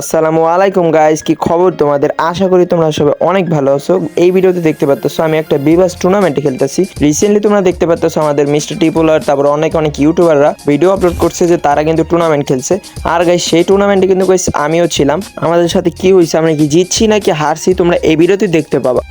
আসসালামু আলাইকুম গাইস কি খবর তোমাদের? আশা করি তোমরা সবাই অনেক ভালো আছো। এই ভিডিওতে দেখতে পাচ্ছ আমি একটা বিবাস টুর্নামেন্টে খেলতেছি। রিসেন্টলি তোমরা দেখতে পাচ্ছ আমাদের মিস্টার টিপুলার তারপর অনেক অনেক ইউটিউবাররা ভিডিও আপলোড করছে যে তারা কিন্তু টুর্নামেন্ট খেলছে। আর গাইস সেই টুর্নামেন্টে কিন্তু গাইস আমিও ছিলাম। আমাদের সাথে কি হয়েছে আমরা কি জিতছি নাকি হারছি, তোমরা এই ভিডিওতে দেখতে পাবা।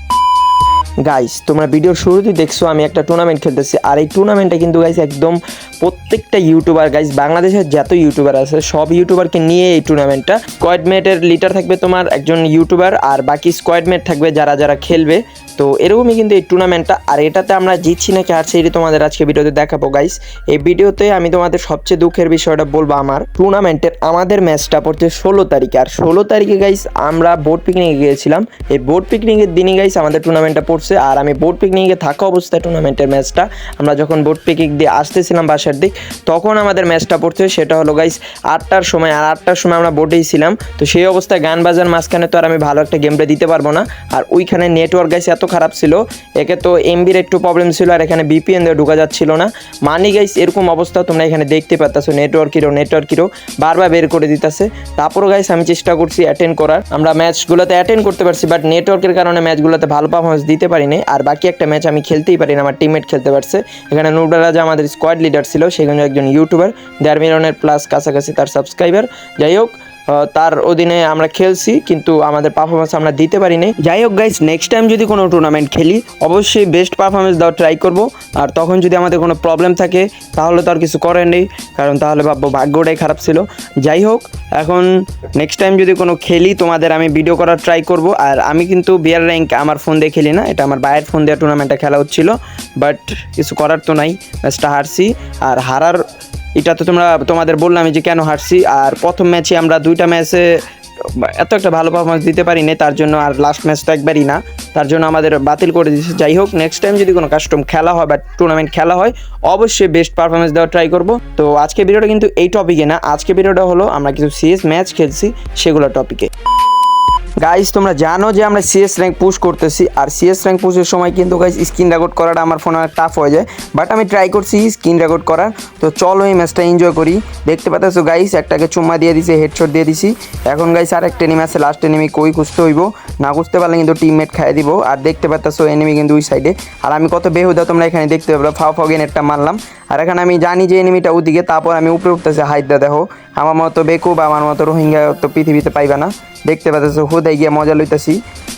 গাইস তোমরা ভিডিওর শুরুতেই দেখছ, আমি একটা টুর্নামেন্ট খেলতেছি। আর এই টুর্নামেন্টে কিন্তু গাইস একদম প্রত্যেকটা ইউটিউবার গাইস বাংলাদেশের যত ইউটিউবার আছে, সব ইউটিউবারকে নিয়ে এই টুর্নামেন্টটা স্কোয়াডমেটের লিডার থাকবে তোমার একজন ইউটিউবার আর বাকি স্কোয়াডমেট থাকবে যারা যারা খেলবে। তো এরকমই কিন্তু এই টুর্নামেন্টটা আর এটাতে আমরা জিতছি নাকি হারছি, এটি তোমাদের আজকে ভিডিওতে দেখাবো গাইস এই ভিডিওতে আমি তোমাদের সবচেয়ে দুঃখের বিষয়টা বলব আমার। টুর্নামেন্টের আমাদের ম্যাচটা পড়ছে ষোলো তারিখে। আর ষোলো তারিখে গাইস আমরা বোট পিকনিকে গিয়েছিলাম। এই বোট পিকনিকের দিনই গাইস আমাদের টুর্নামেন্টটা পড়ছে। আর আমি বোট পিকনিকে থাকা অবস্থায় টুর্নামেন্টের ম্যাচটা আমরা যখন বোট পিকনিক দিয়ে আসতেছিলাম বাসার দিক, তখন আমাদের ম্যাচটা পড়ছে। সেটা হলো গাইস আটটার সময়। আর আটটার সময় আমরা বোটেই ছিলাম। তো সেই অবস্থায় গান বাজার মাঝখানে তো আর আমি ভালো একটা গেম প্লে দিতে পারব না। আর ওইখানে নেটওয়ার্ক গাইস এত খারাপ ছিল, একে তো এমবির একটু প্রবলেম ছিল আর এখানে বিপিএন দিয়ে ঢুকা যাচ্ছিল না। মানি গাইস এরকম অবস্থা তোমরা এখানে দেখতে পাচ্ছ নেটওয়ার্কেরও নেটওয়ার্কেরও বারবার বের করে দিতেছে। তারপরও গাইস আমি চেষ্টা করছি অ্যাটেন্ড করার। আমরা ম্যাচগুলোতে অ্যাটেন্ড করতে পারছি বাট নেটওয়ার্কের কারণে ম্যাচগুলোতে ভালো পারফরমেন্স দিতে পারিনি। আর বাকি একটা ম্যাচ আমি খেলতেই পারিনি, আমার টিমমেট খেলতে পারছে। এখানে নুডা রাজা আমাদের স্কোয়াড লিডার ছিল, সেখানে একজন ইউটিউবার দেড় মিলিয়নের প্লাস কাছাকাছি তার সাবস্ক্রাইবার যাই হোক তার অধীনে আমরা খেলছি, কিন্তু আমাদের পারফরমেন্স আমরা দিতে পারিনি। যাই হোক গাইস নেক্সট টাইম যদি কোনো টুর্নামেন্ট খেলি, অবশ্যই বেস্ট পারফরমেন্স দেওয়ার ট্রাই করব। আর তখন যদি আমাদের কোনো প্রবলেম থাকে, তাহলে তো আর কিছু করার নেই, কারণ তাহলে ভাববো ভাগ্যটাই খারাপ ছিল। যাই হোক, এখন নেক্সট টাইম যদি কোনো খেলি, তোমাদের আমি ভিডিও করার ট্রাই করব। আর আমি কিন্তু বিয়ার র্যাঙ্ক আমার ফোন দিয়ে খেলি না, এটা আমার বাইরের ফোন দিয়ে টুর্নামেন্টটা খেলা হচ্ছিল বাট কিছু করার তো নাই ম্যাচটা হারছি আর হারার এটা তো তোমরা, তোমাদের বললাম যে কেন হারছি, আর প্রথম ম্যাচে আমরা দুইটা ম্যাচে এত একটা ভালো পারফরমেন্স দিতে পারিনি, তার জন্য আর লাস্ট ম্যাচটা একবারই না, তার জন্য আমাদের বাতিল করে দিয়েছে। যাই হোক নেক্সট টাইম যদি কোনো কাস্টম খেলা হয় বা টুর্নামেন্ট খেলা হয়, অবশ্যই বেস্ট পারফরমেন্স দেওয়ার ট্রাই করব। তো আজকে ভিডিওটা কিন্তু এই টপিকে না, আজকে ভিডিওটা হলো আমরা কিছু সিএস ম্যাচ খেলছি, সেগুলো টপিকে গাইস তোমরা জানো যে আমরা সিএস র্যাঙ্ক পুশ করতেছি, আর সিএস র্যাঙ্ক পুশের সময় কিন্তু গাইস স্ক্রিন রেকর্ড করাটা আমার ফোনে অনেক টাফ হয়ে যায় বাট আমি ট্রাই করছি স্ক্রিন রেকর্ড করার। তো চলো এই ম্যাচটা এনজয় করি। দেখতে পাচ্ছ গাইস একটাকে চুম্মা দিয়ে দিছি হেডশট দিয়ে দিছি। এখন গাইস আর একটা এনিমি আছে লাস্ট এনিমি কই খুঁজতে হইব? না খুঁজতে পারলে কিন্তু টিমমেট খাইয়ে দিব। আর দেখতে পাচ্ছ এনিমি কিন্তু ওই সাইডে আর আমি কত বেহুদা তোমরা এখানে দেখতে পারো ফাও ফাও নেটটা মারলাম। আর এখানে আমি জানি যে এনিমিটা ওদিকে, তারপর আমি উপরে উঠতেছি হাইদা দেখো। আমার মতো বেকু বা আমার মতো রোহিঙ্গা তো পৃথিবীতে পাইবা না। দেখতে পাচ্ছ হুদাই গিয়ে মজা লইতেছি।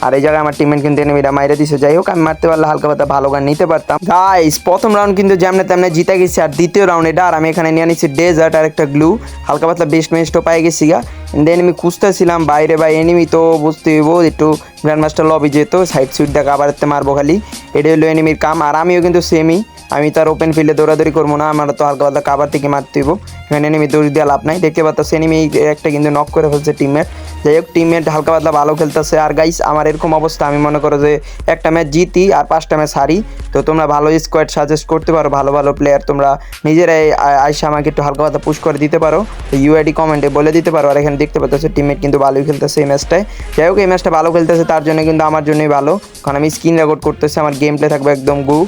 আর এই জায়গায় আমার টিমমেট কিন্তু এনিমিটা মাইরে দিছে। যাই হোক, আমি মারতে পারলে হালকা পাতা ভালো গান নিতে পারতাম। গাইস প্রথম রাউন্ড কিন্তু যেমনে তেমনে জিতে গেছি, আর দ্বিতীয় রাউন্ড এটা, আর আমি এখানে নিয়ে নিচ্ছি ডেজার্ট আর একটা গ্লু হালকা পাতলা বেস্ট মেস্টও পাই গেছি গা। দেন আমি খুঁজতেছিলাম, বাইরে বা এনিমি তো বুঝতে হইব, একটু গ্র্যান্ড মাস্টার লবি যেত সাইড সুইট দেখা আবার মারবো খালি। এটা হলো এনিমির কাম, আর আমিও কিন্তু সেমই আমি তার ওপেন ফিল্ডে দৌড়াদৌড়ি করব না, আমার তো হালকা হালকা কাবার থেকে মারতে হইব। এনিমি দৌড় দিয়ে লাভ নাই। দেখতে পাচ্ছ এনিমি একটা কিন্তু নক করে ফেলছে টিমমেট যাই হোক টিমমেট হালকা পাতলা ভালো খেলতেছে। আর গাইস আমার এরকম অবস্থা, আমি মনে করো যে একটা ম্যাচ জিতি আর পাঁচটা ম্যাচ হারি। তো তোমরা ভালো স্কোয়াড সাজেস্ট করতে পারো, ভালো ভালো প্লেয়ার তোমরা নিজেরাই আইসা আমাকে একটু হালকা পাতলা পুশ করে দিতে পারো। ইউআইডি কমেন্টে বলে দিতে পারো। আর এখানে দেখতে পাচ্ছ টিমমেট কিন্তু ভালোই খেলতেছে এই ম্যাচটায় যাই হোক, এই ম্যাচটা ভালো খেলতেছে, তার জন্য কিন্তু আমার জন্যই ভালো। কারণ আমি স্ক্রিন রেকর্ড করতেছি, আমার গেম প্লে থাকবে একদম গু।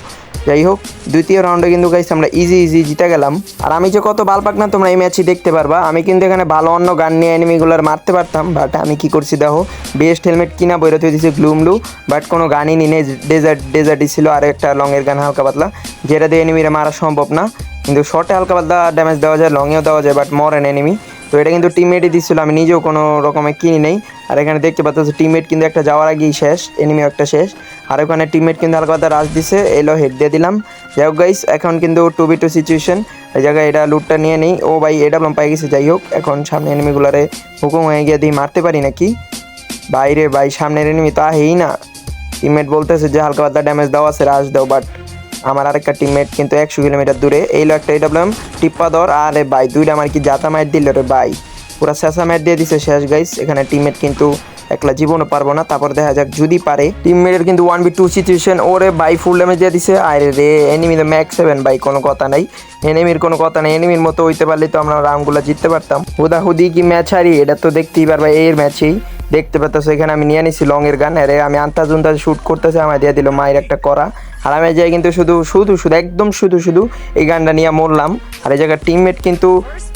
যাই হোক দ্বিতীয় রাউন্ডে কিন্তু গাইস আমরা ইজি ইজি জিতে গেলাম। আর আমি যে কত বাল পাক না, তোমরা এই ম্যাচই দেখতে পারবা। আমি কিন্তু এখানে ভালো অন্য গান নিয়ে এনিমিগুলোর মারতে পারতাম বাট আমি কি করছি দেখো বেস্ট হেলমেট কিনা বইরে তুই দিয়েছি গ্লুমলু বাট কোনো গানই নি নেই ডেজার্ট ডেজার্টই ছিল, আর একটা লংয়ের গান হালকা পাতলা, যেটা দিয়ে এনিমিরা মারা সম্ভব না। কিন্তু শর্টে হালকা পাতলা ড্যামেজ দেওয়া যায় লংয়েও দেওয়া যায় বাট মরেন এনিমি তো এটা কিন্তু টিমমেটই দিচ্ছিল আমি নিজেও কোনো রকমে কিনি নেই। আর এখানে দেখতে পাচ্ছ টিমমেট কিন্তু একটা যাওয়ার আগেই শেষ এনিমিও একটা শেষ। আর ওখানে টিমমেট কিন্তু হালকা রাশ দিছে, এলো হেড দিয়ে দিলাম। যাই হোক গাইস এখন কিন্তু টু বি টু সিচুয়েশন এই জায়গায় এটা লুটটা নিয়ে নেই। ও ভাই এটা পাই গেছে, যাই হোক, এখন সামনে এনিমিগুলারে হুকুম হয়ে গিয়ে দিয়ে মারতে পারি নাকি? বাইরে ভাই, সামনের এনিমি তা হেই না। টিমমেট বলতেছে যে হালকা পাতলা ড্যামেজ দেওয়া আছে রাশ দাও বাট আমার আরেকটা টিমমেট কিন্তু একশো কিলোমিটার দূরে। এইলো একটা এডাব্লিউএম টিপ্পা দর আরে ভাই, দুইটা আমার কি জাতা মাইট দিল রে ভাই? পুরা শেষা ম্যাট দিয়ে দিছে শেষ গাইস এখানে টিমমেট কিন্তু একলা জীবনও পারব না। তারপর দেখা যাক, যদি পারে। টিমমেটের কিন্তু ওয়ান বি টু সিচুয়েশন ওরে বাই ফুল ড্যামেজ দিয়ে দিছে। আরে রে এনিমি তো ম্যাক্স সেভেন বাই কোনো কথা নাই। এনিমির কোনো কথা নেই। এনিমির মতো হইতে পারলে তো আমরা রাউন্ডগুলো জিততে পারতাম। হুদা হুদি কি ম্যাচ হারি? এটা তো দেখতেই পারবা, এর ম্যাচেই দেখতে পাচ্ছ এখানে আমি নিয়ে নিছি লং এর গান আরে, আমি আন্তাজ উন্তাজ শুট করতেছি আমার দিয়ে দিল মায়ের একটা করা। আর আমি এই কিন্তু শুধু শুধু শুধু, একদম শুধু শুধু এই গানটা নিয়ে মরলাম। আর এই জায়গায় টিমমেট কিন্তু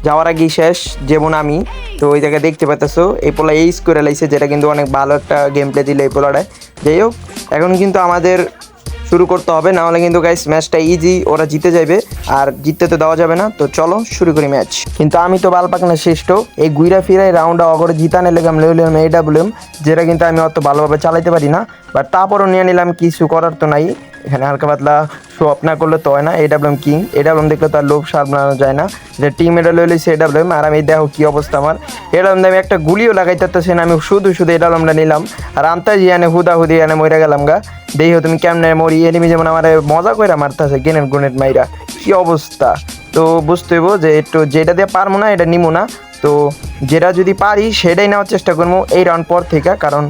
যাওয়ার আগেই শেষ, যেমন আমি। তো ওই জায়গায় দেখতে পাচ্তেছো এই পোলা এইস করে লাইছে, যেটা কিন্তু অনেক ভালো একটা গেম প্লে দিল এই পোলাটায় যাই হোক, এখন কিন্তু আমাদের শুরু করতে হবে, না হলে কিন্তু গাইস ম্যাচটা ইজি ওরা জিতে যাবে আর জিততে তো দেওয়া যাবে না। তো চলো শুরু করি ম্যাচ কিন্তু আমি তো বাল পাকনা শ্রেষ্ঠ, এই গুইরা ফিরাই রাউন্ড অগরে জিতানে লেগাম এই ডাব্লিউএম যেটা কিন্তু আমি অত ভালোভাবে চালাইতে পারি না। বাট তারপরও নিয়ে নিলাম, কিছু করার তো নাই। এখানে হালকা পাতলা শো অফ না করলে তো হয় না এডাব্লিউএম কিং এডাব্লিউএম দেখলে তার লোভ সার বানানো যায় না। যে টিম এটা লইলে সে এডাব্লিউএম আর আমি দেখো কি অবস্থা আমার। এডাব্লিউএম আমি একটা গুলিও লাগাইতে না, আমি শুধু শুধু এডাব্লিউএমটা নিলাম। আর আমতাজি আনে হুদা হুদি আনে মইরা গেলাম গা। দেখো তুমি কেমনে মরি এনিমি যেমন আমার মজা করে মারতেছে গেনের গুনের মাইরা। কি অবস্থা? তো বুঝতে হইব যে একটু যেটা দিয়ে পারব না, এটা নিবো না। তো যেটা যদি পারি, সেটাই নেওয়ার চেষ্টা করব এই রাউন্ড পর থেকে, কারণ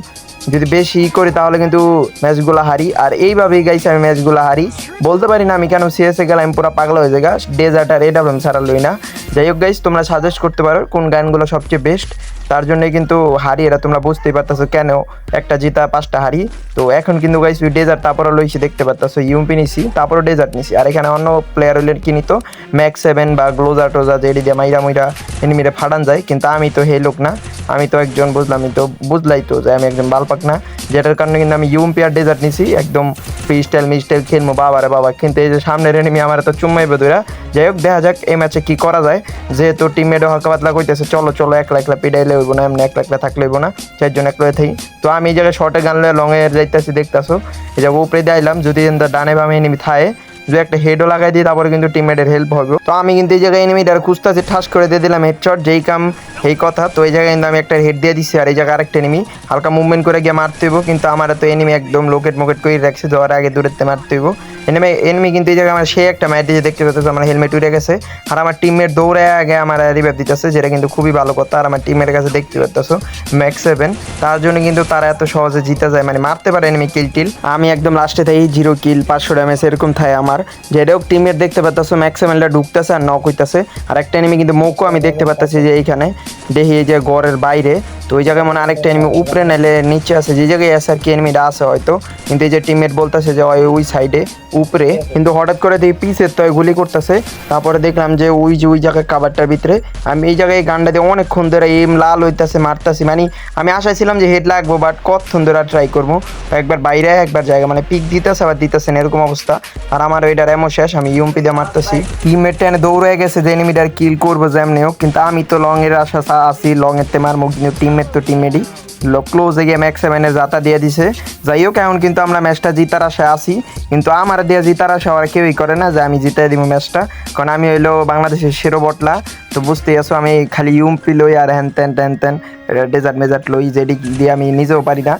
যদি বেশি করি তাহলে কিন্তু ম্যাচগুলো হারি। আর এইভাবেই গাইছে আমি ম্যাচগুলো হারি। বলতে পারি না আমি কেন সিএসএ গেলাম, পুরো পাগলা হয়ে যাই ডেজার্ট আর আমি ছাড়া লই না। যাই হোক গাইস তোমরা সাজেস্ট করতে পারো কোন গানগুলো সবচেয়ে বেস্ট তার জন্যই কিন্তু হারি এরা তোমরা বুঝতেই পারতেছো কেন? একটা জিতা, পাঁচটা হারি তো এখন কিন্তু গাইস ওই ডেজার্ট তারপরে লইছি, দেখতে পারতেছো ইউপি নিছি তারপরে ডেজার্ট নিছি। আর এখানে অন্য প্লেয়ার হইলে কি নিত? ম্যাক্স সেভেন বা গ্লোজার টোজা যেটি দিয়ে মাইরা মুইরা এনিমিরে ফাটান যায়। কিন্তু আমি তো হে লোক না। আমি তো একজন, বুঝলাম তো বুঝলাই তো যে আমি একজন বালপাক না। যেটার কারণে কিন্তু আমি ইউম্পি আর ডেজার্ট নিছি, একদম ফ্রি স্টাইল মি স্টাইল খেলব বাবারে বাবা। কিন্তু এই যে সামনের এনিমি আমার তো চুম্মাই বেদুরা যাই হোক, দেখা যাক এই ম্যাচে কি করা যায়। যেহেতু টিমমেটও হালকা পাতলা কইতেছে, চলো চলো, একলা একলা পিডাইলে হইব না, এমনি একলা একলা থাকলে হইব না, চারজন একলা থাকি। তো আমি এই জায়গায় শর্টে গান গানলে লংয়ে যাইতেছি, দেখতেছো? এই জায়গায় উপরে দিয়ে আইলাম, যদি ডানে বামে এনিমি থায় যদি একটা হেডও লাগাই দিই, তারপরে কিন্তু টিমমেটের হেল্প হবে। তো আমি কিন্তু এই জায়গায় এনিমিটার খুঁজতেছি, ঠাস করে দিয়ে দিলাম হেডশট যেই কাম এই কথা। তো এই জায়গায় কিন্তু আমি একটা হেড দিয়ে দিচ্ছি আর এই জায়গায় আরেকটা এনিমি হালকা মুভমেন্ট করে গিয়ে মারতে হইব, কিন্তু আমার তো এনিমি একদম লোকেট মোকেট করে রাখছে যাওয়ার আগে দূরেতে মারতে হইব। এনিমি এনিমি কিন্তু এই জায়গায় আমার সে একটা ম্যাট দিয়ে দেখতে পেতেছে আমার হেলমেট উড়ে গেছে। আর আমার টিমমেট দৌড়ে আগে আমার রিভাইভ দিতেছে, যেটা কিন্তু খুবই ভালো কথা। আর আমার টিমের কাছে দেখতে পারতেছো ম্যাক্স সেভেন তার জন্য কিন্তু তারা এত সহজে জিতে যায় মানে মারতে পারে এনিমি কিল টিল। আমি একদম লাস্টে থাকি জিরো কিল পাঁচশো ড্যামেজ এরকম থাকে আমার। যেটা হোক টিমের দেখতে পারতেছো ম্যাক্স সেভেনটা ঢুকতেছে আর নক হইতেছে। আর একটা এনিমি কিন্তু মোকো আমি দেখতে পারতেছি যে এইখানে। দেখি এই যে গড়ের বাইরে। তো ওই জায়গায় মনে আরেকটা এনিমি উপরে নাইলে নিচে আছে। যে জায়গায় আছে আর কি এনিমিটা আছে হয়তো। কিন্তু এই যে টিমমেট বলতেছে যে ওই সাইডে উপরে। কিন্তু হঠাৎ করে দেখি পিসের তো গুলি করতেছে। তারপরে দেখলাম যে ওই যে ওই জায়গায় কাবারটার ভিতরে। আমি এই জায়গায় গানটা দিয়ে অনেকক্ষণ ধরে এম লাল হইতেছে, মারতাছি। মানে আমি আশায় ছিলাম যে হেড লাগবো বাট কতক্ষণ ধরে ট্রাই করব? একবার বাইরে একবার জায়গা মানে পিক দিতেছে আবার দিতেছে না, এরকম অবস্থা। আর আমার ওইটার এমন শেষ, আমি ইউমপি দিয়ে মারতেছি। টিমমেটটা এনে দৌড়ে গেছে, যে এনিমিটার কিল করব, যেমনি হোক। কিন্তু আমি তো লং এর আশা আসি লং এর তে মারবো কিন্তু টিমমেট তো টিমমেটই ক্লোজে গিয়ে ম্যাক্স সেভেনের জাতা দিয়ে দিছে। যাই হোক এখন কিন্তু আমরা ম্যাচটা জিতার আশায় আসি কিন্তু আমার দিয়ে জিতার আশা আর কেউই করে না যে আমি জিতাই দিব ম্যাচটা কারণ আমি হইল বাংলাদেশের সেরো বটলা। তো বুঝতেই আসো আমি খালি ইউম্পি লই আর হ্যান তেন ট্যান তেন ডেজার্ট মেজার্ট লই যেটি দিয়ে আমি নিজেও পারি না।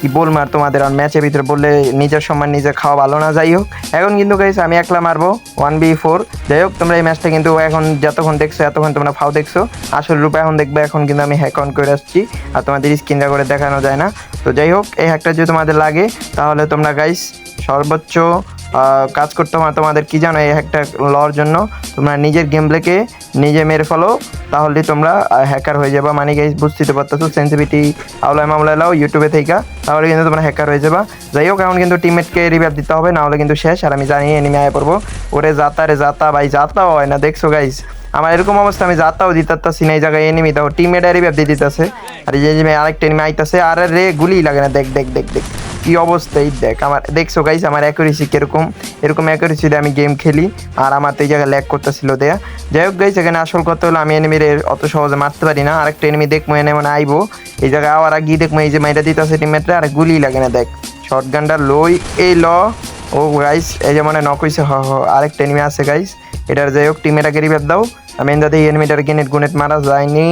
কি বলব আর তোমাদের আর ম্যাচের ভিতরে বললে নিজের সম্মান নিজে খাওয়া ভালো না, যাই হোক। এখন কিন্তু গাইস আমি একলা মারবো ওয়ান বি ফোর যাই হোক, তোমরা এই ম্যাচটা কিন্তু এখন যতক্ষণ দেখছ, এতক্ষণ তোমরা ফাও দেখছ। আসল রূপে এখন দেখবে, এখন কিন্তু আমি হ্যাক অন করে আসছি। আর তোমাদের স্ক্রিনটা করে দেখানো যায় না। তো যাই হোক, এই হ্যাকটা যদি তোমাদের লাগে, তাহলে তোমরা গাইস সর্বোচ্চ কাজ করতে হবে তোমাদের কি জানো এই হ্যাকটা লওয়ার জন্য? তোমরা নিজের গেম প্লেকে নিজে মেরে ফেলো, তাহলে তোমরা হ্যাকার হয়ে যাবা। মানে গাইস বুঝতে পারতেছো সেন্সিভিটি আওলায় মামলায় লাও ইউটিউবে থেকে তাহলে কিন্তু তোমরা হ্যাকার হয়ে যাবা। যাই হোক, এখন কিন্তু টিমমেটকে রিভাইভ দিতে হবে, না হলে কিন্তু শেষ। আর আমি জানি এনিমি আয় পড়ব। ওরে যাতা রে যাতা, ভাই যাতাও হয় না, দেখছ গাইস আমার এরকম অবস্থা, আমি যাতাও দিতে পারতাছি না এই জায়গায় এনিমি দাও টিমমেট রিভাইভ দিয়ে দিতেছে। আর এই যে আরেকটা এনিমি আইতাছে, আর রে গুলি লাগে না, দেখ দেখ দেখ দেখ। কি অবস্থা এই দেখ, আমার, দেখছ গাইস আমার অ্যাকুরেসি কীরকম? এরকম অ্যাকুরেসি দিয়ে আমি গেম খেলি, আর আমার তো এই জায়গায় ল্যাক করতেছিল দেয়া। যাই হোক গাইস এখানে আসল কথা হলো আমি এনিমির অত সহজে মারতে পারি না, আরেকটা এনিমি দেখব মানে আইবো। এই জায়গায় আবার গিয়ে দেখব, এই যে মাইটা দিতেছে টিমমেটরা আর গুলি লাগে না, দেখ। শর্ট গানটা লই এই ল ও গাইস এই যে মানে নক হইছে, হ হ, আরেকটা এনিমি আছে গাইস এটার যাই হোক টিমেটাকে রিভেট দাও। আমি দিয়ে এনিমিটার গেনেট গুনেট মারা যায়নি।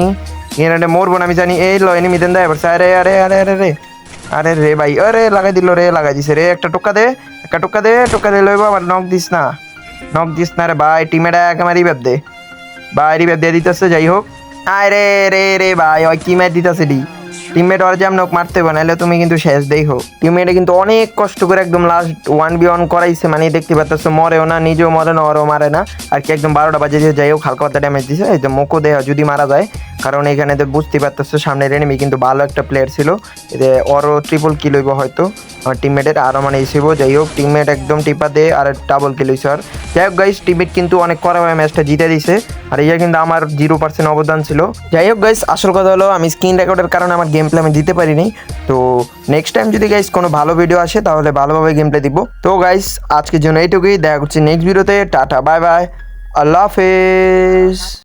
গেনেটে মরবো না, আমি জানি, এই ল এনিমি দেন দেয় এবার আরে আরে আরে আরে। রে আরে রে ভাই, আরে লাগাই দিল রে, লাগাই দিছে রে, একটা টোকা দে, একটা টোকা দে টোকা দে লইব আমার নক দিস না। নক দিস না রে ভাই টিমেটা একেবারে রিভেট দে। ভাই রিভেট দিয়ে দিতেছে, যাই হোক। আয় রে রে রে ভাই, ওই কি ম্যাচ দিতেছে ডি টিমমেট আর যেমন হোক মারতে হবে, নাহলে তুমি কিন্তু শেষ দেই হোক। টিমমেটে কিন্তু অনেক কষ্ট করে একদম লাস্ট ওয়ান বি ওয়ান করাইছে মানে দেখতে পাচ্ছ মরেও না, নিজেও মরে না, ওরও মারে না। আর কি একদম বারোটা বাজে যে যাই হোক, হালকা পাতা ড্যামেজ দিছে, এই যে মোকো দেহ যদি মারা যায়, কারণ এখানে তো বুঝতে পারতেছো, সামনের এনিমি কিন্তু ভালো একটা প্লেয়ার ছিল। এতে ওরও ট্রিপল কিল হইব হয়তো, আমার টিমমেটের আরও মানে এসেবো যাই হোক টিমমেট একদম টিপা দে, আর ডাবল কিল হয়েছে আর যাই হোক গাইস টিমমেট কিন্তু অনেক করা হয় ম্যাচটা জিতে দিছে, আর ইয়া কিন্তু আমার জিরো পার্সেন্ট অবদান ছিল। যাই হোক গাইস আসল কথা হলো, আমি স্ক্রিন রেকর্ডের কারণে আমার গেম আমি দিতে পারিনি। তো নেক্সট টাইম যদি গাইস কোনো ভালো ভিডিও আসে, তাহলে ভালোভাবে গেম প্লে দিব। তো গাইস আজকের জন্য এইটুকুই। দেখা করছি নেক্সট ভিডিওতে টাটা বাই বাই আল্লাহ হাফেজ।